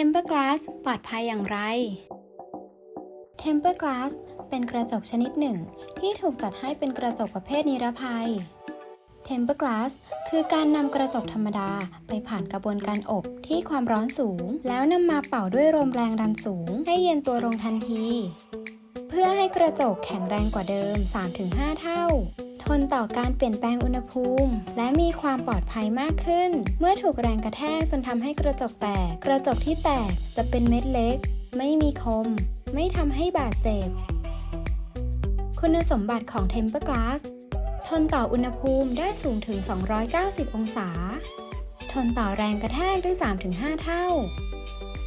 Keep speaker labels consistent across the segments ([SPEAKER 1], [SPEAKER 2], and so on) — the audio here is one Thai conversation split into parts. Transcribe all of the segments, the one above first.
[SPEAKER 1] Temper Glass ปลอดภัยอย่างไร Temper Glass เป็นกระจกชนิดหนึ่ง ที่ถูกจัดให้เป็นกระจกประเภทนิรภัย Temper Glass คือการนำกระจกธรรมดาไปผ่านกระบวนการอบที่ความร้อนสูง แล้วนำมาเป่าด้วยลมแรงดันสูง ให้เย็นตัวลงทันที เพื่อให้กระจกแข็งแรงกว่าเดิม 3-5 เท่า ทนต่อการเปลี่ยนแปลงอุณหภูมิ และมีความปลอดภัยมากขึ้น เมื่อถูกแรงกระแทกจนทำให้กระจกแตก กระจกที่แตกจะเป็นเม็ดเล็ก ไม่มีคม ไม่ทำให้บาดเจ็บ คุณสมบัติของ Temper Glass ทนต่ออุณหภูมิได้สูงถึง 290 องศา ทนต่อแรงกระแทกได้ 3-5 เท่า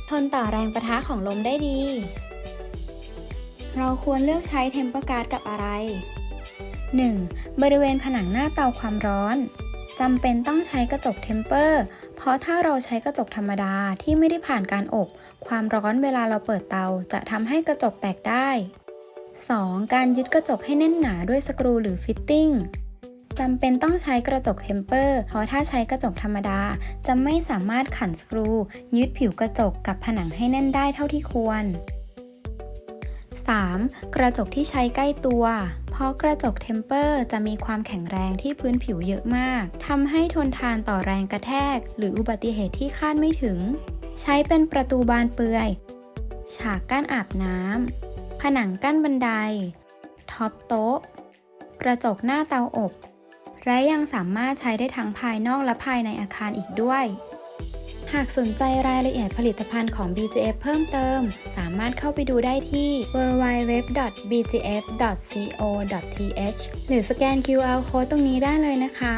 [SPEAKER 1] ทนต่อแรงประทะของลมได้ดี เราควรเลือกใช้ Temper Glass กับอะไร 1. บริเวณผนังหน้าเตาความร้อนจำเป็นต้องใช้กระจกเทมเปอร์ เพราะถ้าเราใช้กระจกธรรมดาที่ไม่ได้ผ่านการอบ ความร้อนเวลาเราเปิดเตาจะทำให้กระจกแตกได้ 2. การยึดกระจกให้แน่นหนาด้วยสกรูหรือฟิตติ้งจำเป็นต้องใช้กระจกเทมเปอร์ เพราะถ้าใช้กระจกธรรมดา จะไม่สามารถขันสกรู ยึดผิวกระจกกับผนังให้แน่นได้เท่าที่ควร 3. กระจกที่ใช้ใกล้ตัว เพราะกระจกเทมเปอร์จะมีความแข็งแรงที่พื้นผิวเยอะมาก ทำให้ทนทานต่อแรงกระแทก หรืออุบัติเหตุที่คาดไม่ถึง ใช้เป็นประตูบานเปื่อย ฉากกั้นอาบน้ำ ผนังกั้นบันได ท็อปโต๊ะ กระจกหน้าเตาอบ และยังสามารถใช้ได้ทั้งภายนอกและภายในอาคารอีกด้วย หากสนใจรายละเอียดผลิตภัณฑ์ของ BGF เพิ่มเติม สามารถเข้าไปดูได้ที่ www.bgf.co.th หรือสแกน QR code ตรงนี้ได้เลยนะคะ